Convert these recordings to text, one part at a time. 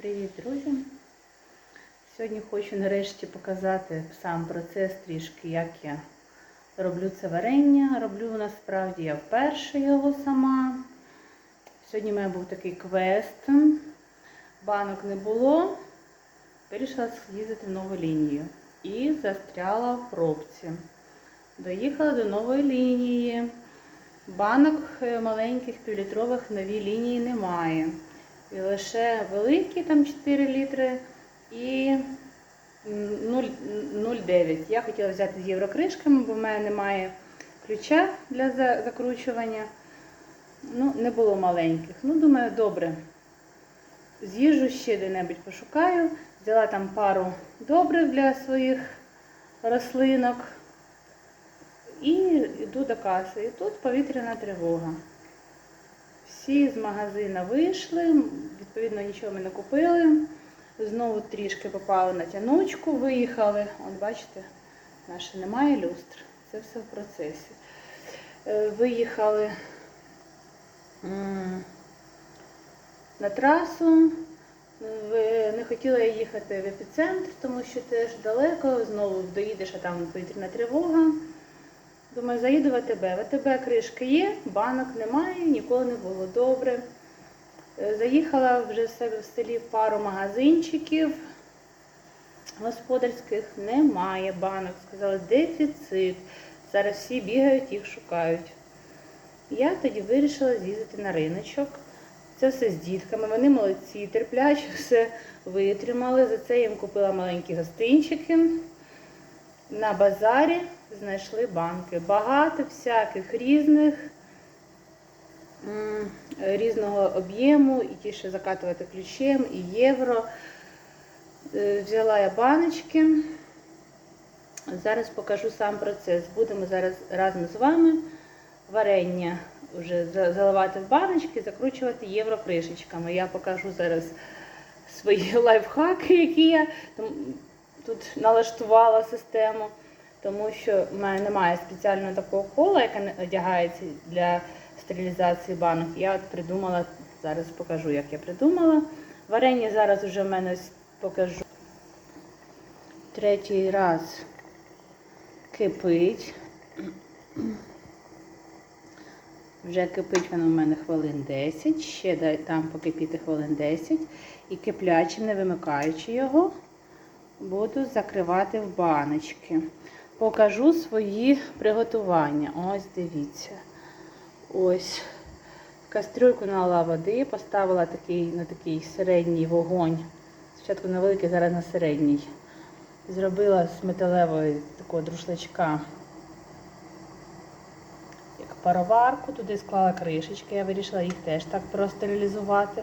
Привіт, друзі! Сьогодні хочу нарешті показати сам процес трішки, як я роблю це варення. Роблю насправді я вперше його сама. Сьогодні в мене був такий квест. Банок не було. Вирішила з'їздити в нову лінію. І застряла в пробці. Доїхала до нової лінії. Банок е, маленьких півлітрових в новій лінії немає. І лише великі, там 4 літри і 0,9. Я хотіла взяти з єврокришками, бо в мене немає ключа для закручування. Ну, не було маленьких. Ну, думаю, добре. З'їжджу ще де-небудь пошукаю. Взяла там пару добрив для своїх рослинок. І йду до каси. І тут повітряна тривога. Всі з магазину вийшли, відповідно, нічого ми не купили. Знову трішки попали на тянучку, виїхали. От бачите, наше немає люстр. Це все в процесі. Е, Виїхали на трасу. Не хотіла я їхати в епіцентр, тому що теж далеко. Знову доїдеш, а там повітряна тривога. Думаю, заїду в АТБ. В АТБ кришки є, банок немає, ніколи не було добре. Е, Заїхала вже в себе в селі пару магазинчиків господарських, немає банок. Сказали, дефіцит. Зараз всі бігають, їх шукають. Я тоді вирішила з'їздити на риночок. Це все з дітками. Вони молодці, терпляче все витримали. За це я їм купила маленькі гостинчики. На базарі знайшли банки. Багато всяких різних, різного об'єму, і ті, що закатувати ключем, і євро. Е, Взяла я баночки. Зараз покажу сам процес. Будемо зараз разом з вами варення вже заливати в баночки, закручувати єврокришечками. Я покажу зараз свої лайфхаки, які я тут налаштувала систему, тому що в мене немає спеціального такого кола, яке одягається для стерилізації банок. Я от придумала, зараз покажу, як я придумала. Варення зараз вже в мене покажу. Третій раз кипить. Вже кипить воно в мене хвилин 10, ще там покипіти хвилин 10. І киплячим, не вимикаючи його, буду закривати в баночки. Покажу свої приготування. Ось дивіться. Ось. Кастрюльку налила води, поставила такий, на такий середній вогонь. Спочатку на великий, зараз на середній. Зробила з металевого такого друшлачка як пароварку, туди склала кришечки, я вирішила їх теж так простерилізувати.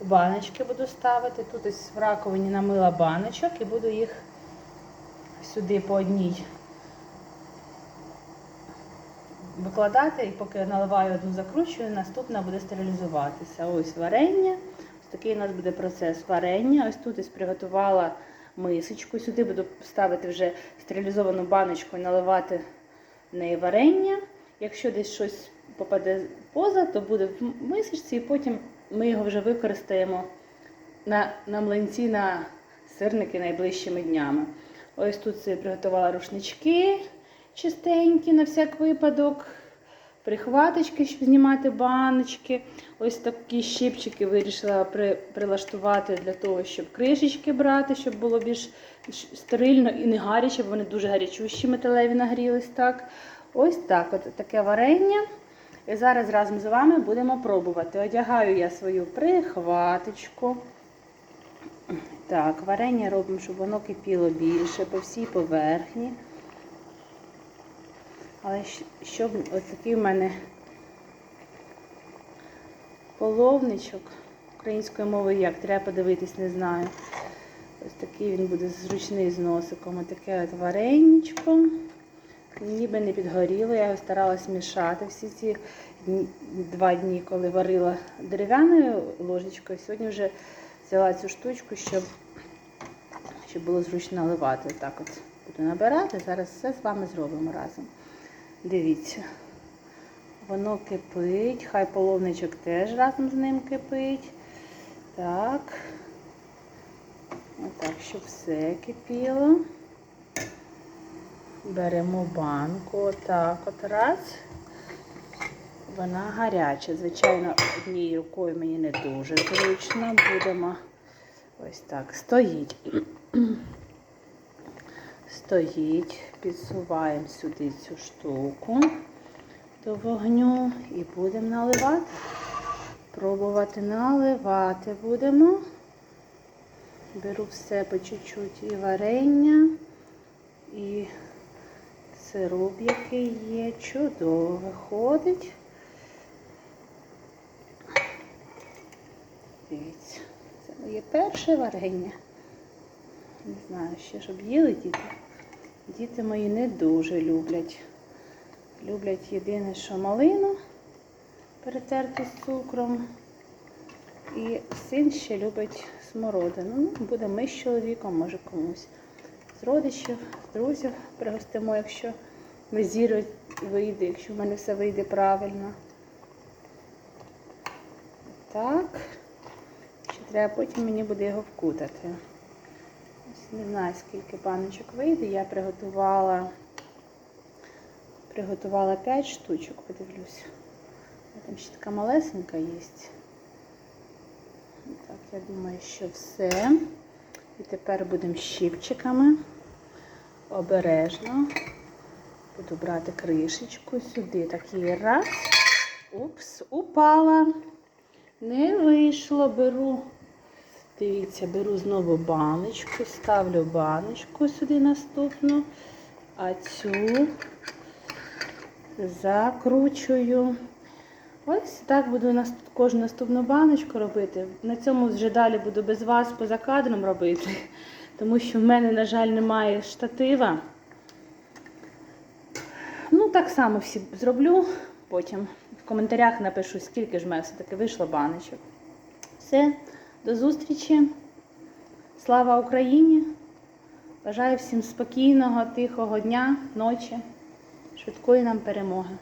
Баночки буду ставити. Тут ось в раковині намила баночок і буду їх сюди по одній викладати, і поки наливаю одну закручую, наступна буде стерилізуватися. Ось варення. Ось такий у нас буде процес варення. Ось тут ось приготувала мисочку. Сюди буду ставити вже стерилізовану баночку і наливати в неї варення. Якщо десь щось попаде поза, то буде в мисочці, і потім ми його вже використаємо на, на млинці на сирники найближчими днями. Ось тут приготувала рушнички чистенькі на всяк випадок, прихваточки, щоб знімати баночки. Ось такі щипчики вирішила при, прилаштувати для того, щоб кришечки брати, щоб було більш стерильно і не гаряче, бо вони дуже гарячущі металеві нагрілись так. Ось так, от таке варення. І зараз разом з вами будемо пробувати. Одягаю я свою прихваточку. Так, варення робимо, щоб воно кипіло більше по всій поверхні. Але щоб ось такий в мене половничок українською мовою як, треба подивитись, не знаю. Ось такий він буде зручний з носиком. Ось таке от вареничко. Ніби не підгоріло, я його старалась мішати всі ці два дні, коли варила дерев'яною ложечкою. Сьогодні вже взяла цю штучку, щоб, щоб було зручно наливати. Так от буду набирати. Зараз все з вами зробимо разом. Дивіться. Воно кипить, хай половничок теж разом з ним кипить. Так. отак, щоб все кипіло. Беремо банку, отак от раз. Вона гаряча. Звичайно, однією рукою мені не дуже зручно. Будемо ось так. Стоїть. Стоїть. Підсуваємо сюди цю штуку до вогню і будемо наливати. Пробувати наливати будемо. Беру все по чуть-чуть і варення, і сироп, який є, чудово виходить. Дивіться, це моє перше варення. Не знаю, ще щоб їли діти. Діти мої не дуже люблять. Люблять єдине, що малину перетерту з цукром. І син ще любить смородину. Ну, буде ми з чоловіком, може комусь. З родичів, з друзів пригостимо, якщо везір вийде, якщо в мене все вийде правильно. Так. Ще треба потім мені буде його вкутати. Ось Не знаю, скільки баночок вийде. Я приготувала, приготувала 5 штучок, подивлюсь. Там ще така малесенька є. Так, я думаю, що все. І тепер будемо щипчиками обережно. Буду брати кришечку сюди. Такий раз. Упс, упала. Не вийшло. Беру. Дивіться, беру знову баночку, ставлю баночку сюди наступну, а цю закручую. Ось так буду кожну наступну баночку робити. На цьому вже далі буду без вас поза кадром робити, тому що в мене, на жаль, немає штатива. Ну, так само всі зроблю. Потім в коментарях напишу, скільки ж мене все-таки вийшло баночок. Все, до зустрічі. Слава Україні! Бажаю всім спокійного, тихого дня, ночі, швидкої нам перемоги.